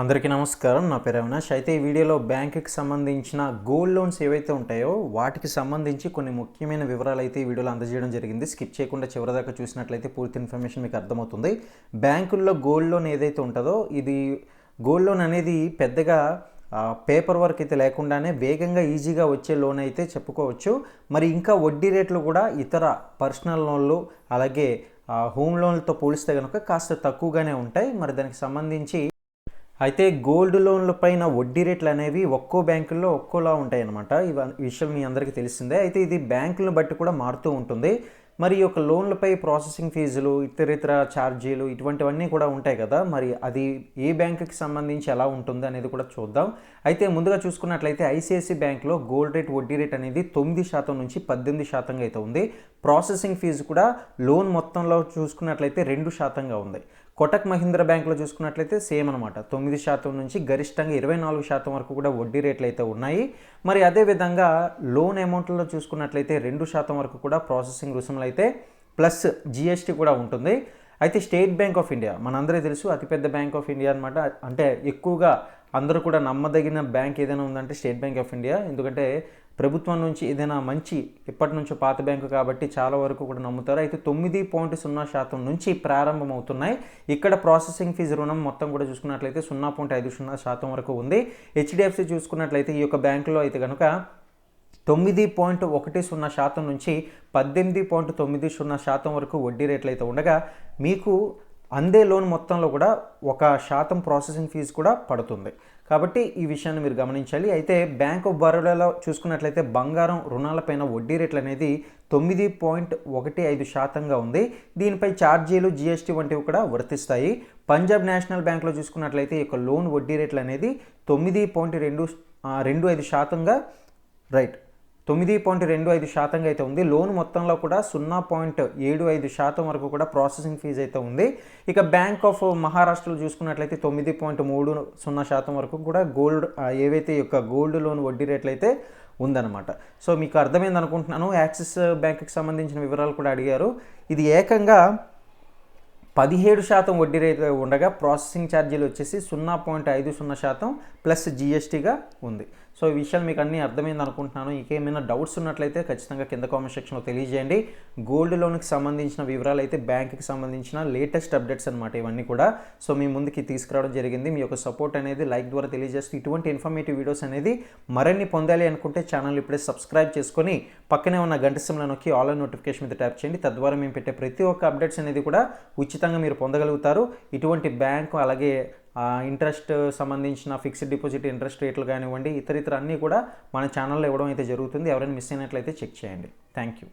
అందరికీ నమస్కారం. నా పేరు అవినాష్. అయితే ఈ వీడియోలో బ్యాంకుకి సంబంధించిన గోల్డ్ లోన్స్ ఏవైతే ఉంటాయో వాటికి సంబంధించి కొన్ని ముఖ్యమైన వివరాలు అయితే ఈ వీడియోలో అందజేయడం జరిగింది. స్కిప్ చేయకుండా చివరిదాకా చూసినట్లయితే పూర్తి ఇన్ఫర్మేషన్ మీకు అర్థమవుతుంది. బ్యాంకుల్లో గోల్డ్ లోన్ ఏదైతే ఉంటుందో ఇది గోల్డ్ లోన్ అనేది పెద్దగా పేపర్ వర్క్ అయితే లేకుండానే వేగంగా ఈజీగా వచ్చే లోన్ అయితే చెప్పుకోవచ్చు. మరి ఇంకా వడ్డీ రేట్లు కూడా ఇతర పర్సనల్ లోన్లు అలాగే హోమ్ లోన్లతో పోలిస్తే కనుక కాస్త తక్కువగానే ఉంటాయి. మరి దానికి సంబంధించి అయితే గోల్డ్ లోన్ల పైన వడ్డీ రేట్లు అనేవి ఒక్కో బ్యాంకుల్లో ఒక్కోలా ఉంటాయి అన్నమాట ఈ విషయం మీ అందరికీ తెలిసిందే. అయితే ఇది బ్యాంకులను బట్టి కూడా మారుతూ ఉంటుంది. మరి ఈ యొక్క లోన్లపై ప్రాసెసింగ్ ఫీజులు ఇతరితర ఛార్జీలు ఇటువంటివన్నీ కూడా ఉంటాయి కదా. మరి అది ఏ బ్యాంకుకి సంబంధించి ఎలా ఉంటుంది అనేది కూడా చూద్దాం. అయితే ముందుగా చూసుకున్నట్లయితే ఐసిఐసి బ్యాంక్లో గోల్డ్ రేట్ వడ్డీ రేట్ అనేది తొమ్మిది శాతం నుంచి పద్దెనిమిది శాతంగా అయితే ఉంది. ప్రాసెసింగ్ ఫీజు కూడా లోన్ మొత్తంలో చూసుకున్నట్లయితే రెండు శాతంగా ఉంది. కోటక్ మహీంద్ర బ్యాంకులో చూసుకున్నట్లయితే సేమ్ అనమాట తొమ్మిది శాతం నుంచి గరిష్టంగా ఇరవై నాలుగు శాతం వరకు కూడా వడ్డీ రేట్లు అయితే ఉన్నాయి. మరి అదేవిధంగా లోన్ అమౌంట్లో చూసుకున్నట్లయితే రెండు శాతం వరకు కూడా ప్రాసెసింగ్ రుసుములు అయితే ప్లస్ జిఎస్టీ కూడా ఉంటుంది. అయితే స్టేట్ బ్యాంక్ ఆఫ్ ఇండియా మనందరికీ తెలుసు అతిపెద్ద బ్యాంక్ ఆఫ్ ఇండియా అనమాట అంటే ఎక్కువగా అందరూ కూడా నమ్మదగిన బ్యాంక్ ఏదైనా ఉందంటే స్టేట్ బ్యాంక్ ఆఫ్ ఇండియా. ఎందుకంటే ప్రభుత్వం నుంచి ఏదైనా మంచి ఇప్పటి నుంచో పాత బ్యాంకు కాబట్టి చాలా వరకు కూడా నమ్ముతారు. అయితే తొమ్మిది పాయింట్ సున్నా శాతం నుంచి ప్రారంభమవుతున్నాయి. ఇక్కడ ప్రాసెసింగ్ ఫీజు రుణం మొత్తం కూడా చూసుకున్నట్లయితే సున్నా పాయింట్ ఐదు సున్నా శాతం వరకు ఉంది. హెచ్డిఎఫ్సి చూసుకున్నట్లయితే ఈ యొక్క బ్యాంకులో అయితే కనుక తొమ్మిది పాయింట్ ఒకటి సున్నా శాతం నుంచి పద్దెనిమిది పాయింట్ తొమ్మిది సున్నా శాతం వరకు వడ్డీ రేట్లు అయితే ఉండగా మీకు అందే లోన్ మొత్తంలో కూడా ఒక శాతం ప్రాసెసింగ్ ఫీజు కూడా పడుతుంది. కాబట్టి ఈ విషయాన్ని మీరు గమనించాలి. అయితే బ్యాంక్ ఆఫ్ బరోడాలో చూసుకున్నట్లయితే బంగారం రుణాలపైన వడ్డీ రేట్లు అనేది తొమ్మిది పాయింట్ ఒకటి ఐదు శాతంగా ఉంది. దీనిపై ఛార్జీలు జిఎస్టీ వంటివి కూడా వర్తిస్తాయి. పంజాబ్ నేషనల్ బ్యాంక్లో చూసుకున్నట్లయితే ఈ యొక్క లోన్ వడ్డీ రేట్లు అనేది తొమ్మిది పాయింట్ రెండు రెండు ఐదు శాతంగా రైట్ తొమ్మిది పాయింట్ రెండు ఐదు శాతంగా అయితే ఉంది. లోన్ మొత్తంలో కూడా సున్నా పాయింట్ ఏడు ఐదు శాతం వరకు కూడా ప్రాసెసింగ్ ఫీజు అయితే ఉంది. ఇక బ్యాంక్ ఆఫ్ మహారాష్ట్రలో చూసుకున్నట్లయితే తొమ్మిది పాయింట్ మూడు సున్నా శాతం వరకు కూడా గోల్డ్ ఏవైతే యొక్క గోల్డ్ లోన్ వడ్డీ రేట్లు అయితే ఉందన్నమాట. సో మీకు అర్థమైంది అనుకుంటున్నాను. యాక్సిస్ బ్యాంక్కి సంబంధించిన వివరాలు కూడా అడిగారు. ఇది ఏకంగా పదిహేడు శాతం వడ్డీ రేటు ఉండగా ప్రాసెసింగ్ ఛార్జీలు వచ్చేసి సున్నా పాయింట్ ఐదు సున్నా శాతం ప్లస్ జిఎస్టీగా ఉంది. సో ఈ విషయాలు మీకు అన్నీ అర్థమైంది అనుకుంటున్నాను. ఇంకేమైనా డౌట్స్ ఉన్నట్లయితే ఖచ్చితంగా కింద కామెంట్ సెక్షన్లో తెలియజేయండి. గోల్డ్ లోన్కి సంబంధించిన వివరాలు అయితే బ్యాంక్కి సంబంధించిన లేటెస్ట్ అప్డేట్స్ అనమాట ఇవన్నీ కూడా. సో మీ ముందుకి తీసుకురావడం జరిగింది. మీ యొక్క సపోర్ట్ అనేది లైక్ ద్వారా తెలియజేస్తూ ఇటువంటి ఇన్ఫర్మేటివ్ వీడియోస్ అనేది మరిన్ని పొందాలి అనుకుంటే ఛానల్ ఇప్పుడే సబ్స్క్రైబ్ చేసుకొని పక్కనే ఉన్న గంట సిమ్లో నొక్కి ఆల్ నోటిఫికేషన్ మీద ట్యాప్ చేయండి. తద్వారా మేము పెట్టే ప్రతి ఒక్క అప్డేట్స్ అనేది కూడా ఉచితంగా మీరు పొందగలుగుతారు. ఇటువంటి బ్యాంకు అలాగే ఇంట్రెస్ట్ సంబంధించిన ఫిక్స్డ్ డిపాజిట్ ఇంట్రెస్ట్ రేట్లు కానివ్వండి ఇతర ఇతర అన్నీ కూడా మన ఛానల్లో ఇవ్వడం అయితే జరుగుతుంది. ఎవరైనా మిస్ అయినట్లయితే చెక్ చేయండి. Thank you.